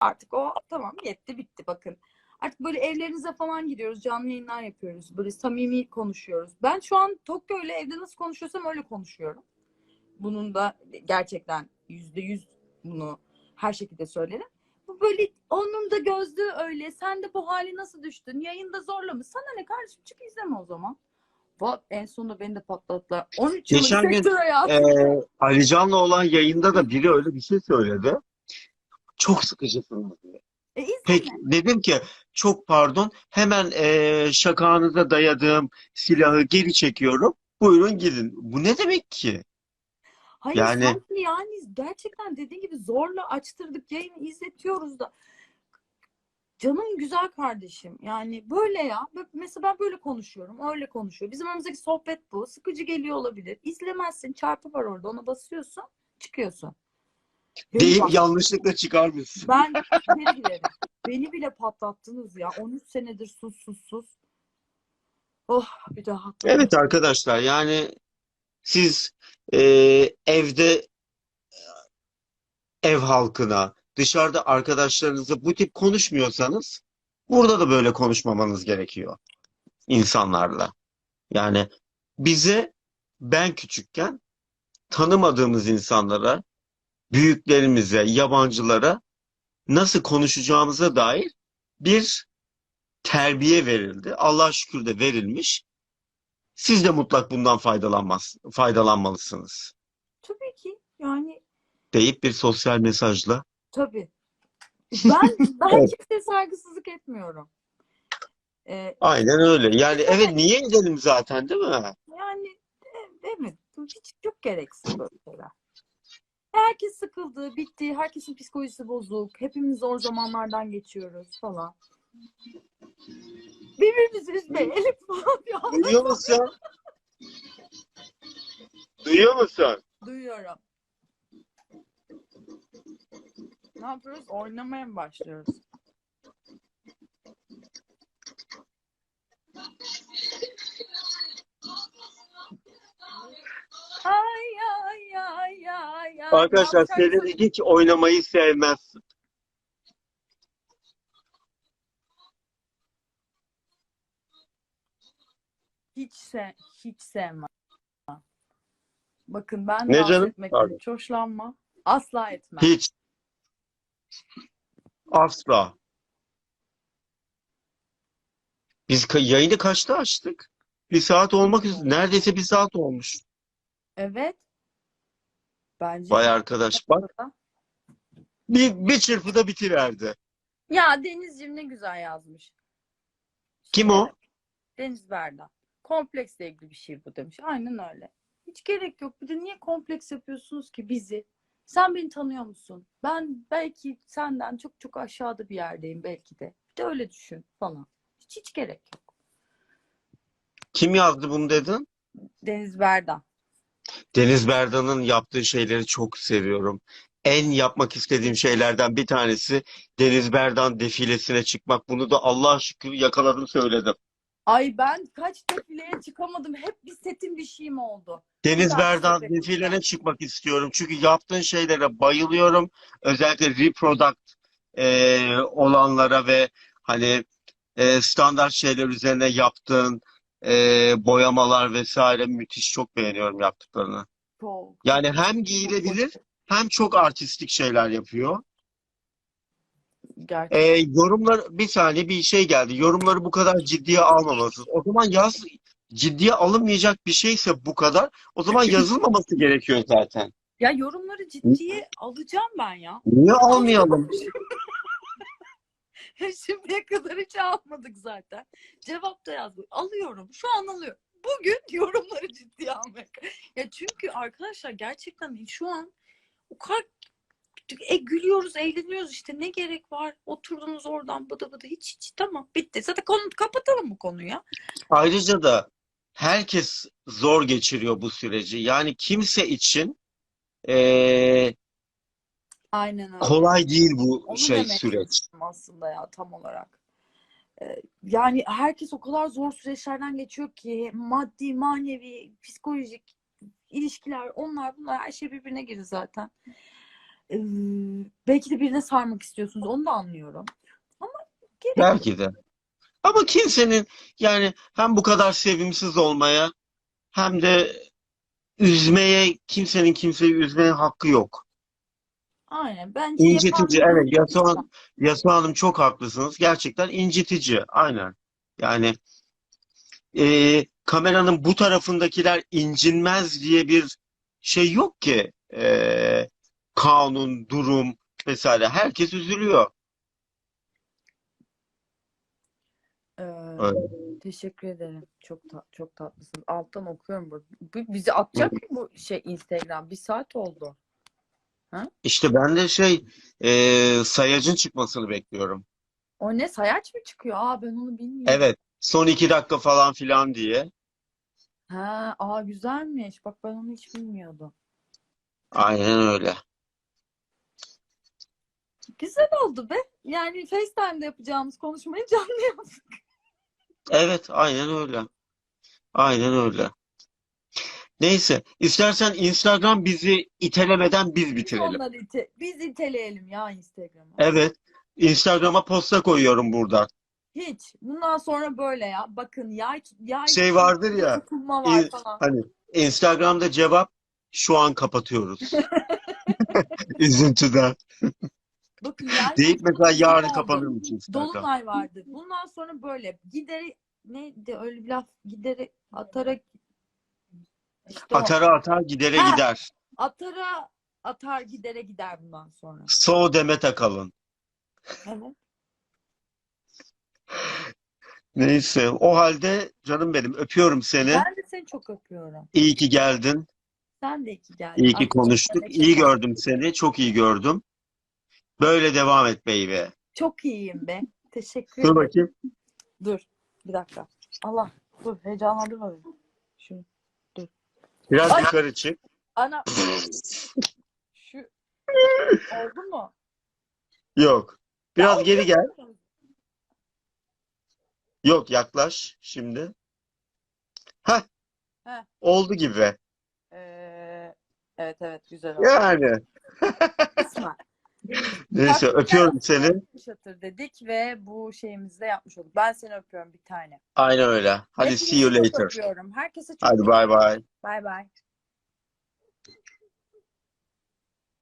Artık o tamam yetti bitti bakın. Artık böyle evlerinize falan gidiyoruz. Canlı yayınlar yapıyoruz. Böyle samimi konuşuyoruz. Ben şu an Tokyo ile evde nasıl konuşuyorsam öyle konuşuyorum. Bunun da gerçekten yüzde yüz bunu her şekilde söylerim. Bu böyle onun da gözlüğü öyle. Sen de bu hali nasıl düştün? Yayında zorla mı? Sana ne kardeşim? Çık izleme o zaman. Bak en sonunda beni de patlattılar. 13 yıllık Geçen gün, sektör hayatı. Ee, Ali Can'la olan yayında da biri öyle bir şey söyledi. Çok sıkıcısınız diye. E. Peki dedim ki çok pardon hemen e, şakağınıza dayadığım silahı geri çekiyorum. Buyurun gidin. Bu ne demek ki? Hayır Yani- sanki yani gerçekten dediğin gibi zorla açtırdık yayını izletiyoruz da. Canım güzel kardeşim. Yani böyle ya. Mesela ben böyle konuşuyorum. Öyle konuşuyor. Bizim aramızdaki sohbet bu. Sıkıcı geliyor olabilir. İzlemezsin. Çarpı var orada. Ona basıyorsun. Çıkıyorsun. Deyip yanlışlıkla çıkarmışsın. ben içeri girerim. Beni bile patlattınız ya. 13 senedir sus sus sus. Oh bir daha. Evet arkadaşlar yani siz e, evde ev halkına, dışarıda arkadaşlarınızla bu tip konuşmuyorsanız burada da böyle konuşmamanız gerekiyor insanlarla. Yani bize ben küçükken tanımadığımız insanlara, büyüklerimize, yabancılara nasıl konuşacağımıza dair bir terbiye verildi. Allah'a şükür de verilmiş. Siz de mutlak bundan faydalanmaz, faydalanmalısınız Tabii ki. Yani deyip bir sosyal mesajla Tabii. Ben ben Evet. kimseye saygısızlık etmiyorum. Ee, Aynen öyle. Yani evet niye edelim zaten değil mi? yani evet bu hiç çok gereksiz böyle şeyler. Herkes sıkıldı, bitti. Herkesin psikolojisi bozuk. Hepimiz zor zamanlardan geçiyoruz falan. Birbirimizi üzmeyelim falan. Duyuyor musun? Duyuyor musun? duyuyorum. Ne yapıyoruz? Oynamaya mı başlıyoruz? Ay. Arkadaşlar? Selin hiç oynamayı sevmez. Hiç se hiç sevmem. Bakın ben Ne dans canım? etmekten Pardon. hiç hoşlanmam. Asla etmem. Hiç. Asla. Biz ka- yayını kaçta açtık? Bir saat olmak üzere. Neredeyse bir saat olmuş. Evet. Bence Vay arkadaş bak. Bir, bir çırpıda bitiverdi. Ya Denizciğim ne güzel yazmış. Kim o? Deniz Berda. Kompleksle ilgili bir şey bu demiş. Aynen öyle. Hiç gerek yok. Bir de niye kompleks yapıyorsunuz ki bizi? Sen beni tanıyor musun? Ben belki senden çok çok aşağıda bir yerdeyim belki de. Bir de öyle düşün falan. Hiç hiç gerek yok. Kim yazdı bunu dedin? Deniz Berda. Deniz Berdan'ın yaptığı şeyleri çok seviyorum. En yapmak istediğim şeylerden bir tanesi Deniz Berdan defilesine çıkmak. Bunu da Allah'a şükür yakaladım söyledim. Ay ben kaç defileye çıkamadım. Hep bir setin bir şeyim oldu. Deniz Berdan defilene çıkmak istiyorum. Çünkü yaptığın şeylere bayılıyorum. Özellikle reproduct e, olanlara ve hani e, standart şeyler üzerine yaptığın e, boyamalar vesaire müthiş çok beğeniyorum yaptıklarını. Çok. Yani hem giyilebilir hem çok artistik şeyler yapıyor. Gerçekten. E, yorumlar bir saniye bir şey geldi. Yorumları bu kadar ciddiye almamalısınız. O zaman yaz ciddiye alınmayacak bir şeyse bu kadar o zaman yazılmaması gerekiyor zaten. Ya yorumları ciddiye alacağım ben ya. Niye almayalım? Şimdiye kadar hiç almadık zaten. Cevap da yazdık. Alıyorum. Şu an alıyorum. Bugün yorumları ciddiye almak. Ya çünkü arkadaşlar gerçekten şu an o kadar e, gülüyoruz, eğleniyoruz işte ne gerek var? Oturdunuz oradan bıdı bıdı hiç hiç tamam bitti. Zaten konu kapatalım bu konuyu. Ayrıca da herkes zor geçiriyor bu süreci. Yani kimse için eee, Aynen öyle. kolay değil bu Onu şey demek süreç. aslında ya tam olarak. Ee, Yani herkes o kadar zor süreçlerden geçiyor ki maddi, manevi, psikolojik ilişkiler, onlar bunlar her şey birbirine girdi zaten. Ee, belki de birine sarmak istiyorsunuz. Onu da anlıyorum. Ama gerek yok. Belki de. Ama kimsenin yani hem bu kadar sevimsiz olmaya hem de üzmeye kimsenin kimseyi üzmeye hakkı yok. Aynen. Bence yapan İncitici. birinin Evet, Yasu suçu. Hanım, çok haklısınız. Gerçekten incitici. Aynen. Yani e, kameranın bu tarafındakiler incinmez diye bir şey yok ki. E, kanun, durum vesaire. Herkes üzülüyor. Ee, teşekkür ederim. Çok ta- çok tatlısınız. Alttan okuyorum. Bu- Bizi atacak mı bu şey Instagram? Bir saat oldu. İşte ben de şey e, sayacın çıkmasını bekliyorum. O ne? Sayaç mı çıkıyor? Aa ben onu bilmiyorum. Evet. Son iki dakika falan filan diye. Ha, aa güzelmiş. Bak ben onu hiç bilmiyordum. Aynen öyle. Güzel oldu be. Yani FaceTime'da yapacağımız konuşmayı canlı yaptık. Evet, aynen öyle. Aynen öyle. Neyse, istersen Instagram bizi itelemeden biz Biz bitirelim. onları ite biz iteleyelim ya Instagram'ı. Evet, Instagram'a posta koyuyorum buradan. Hiç. Bundan sonra böyle ya. Bakın yay yay Şey vardır ya, var İ- falan. hani Instagram'da cevap şu an kapatıyoruz. Üzüntüden. Bakın yay Deyip mesela yarın oldu. kapanırmış Instagram. Dolunay vardı. Bundan sonra böyle gideri neydi öyle bir laf gideri atara işte o. Atara atar gidere Ha. gider. atara atar gidere gider bundan sonra. So Demet Akalın. Evet. Neyse, o halde canım benim öpüyorum seni. Ben de seni çok öpüyorum. İyi ki geldin. Sen de iki geldin. İyi ki Artık konuştuk. çok İyi gördüm seni. Çok iyi gördüm. Böyle devam et baby. Çok iyiyim be. Teşekkür Dur ederim. bakayım. Dur. Bir dakika. Allah. Dur. Heyecanlandırma beni. Biraz Ay. yukarı çık. Ana. Şu. Oldu mu? Yok. Biraz Ya, geri gel. Yok yaklaş şimdi. Heh. Heh. Oldu gibi. Ee, evet evet güzel oldu. Yani. Kısmen. Neyse öpüyorum seni. Şatır dedik ve bu şeyimizi de yapmış olduk. Ben seni öpüyorum bir tane. Aynen öyle. Hadi see you Hepinizi later. öpüyorum. Herkese çok Hadi bye bye. Bye bye.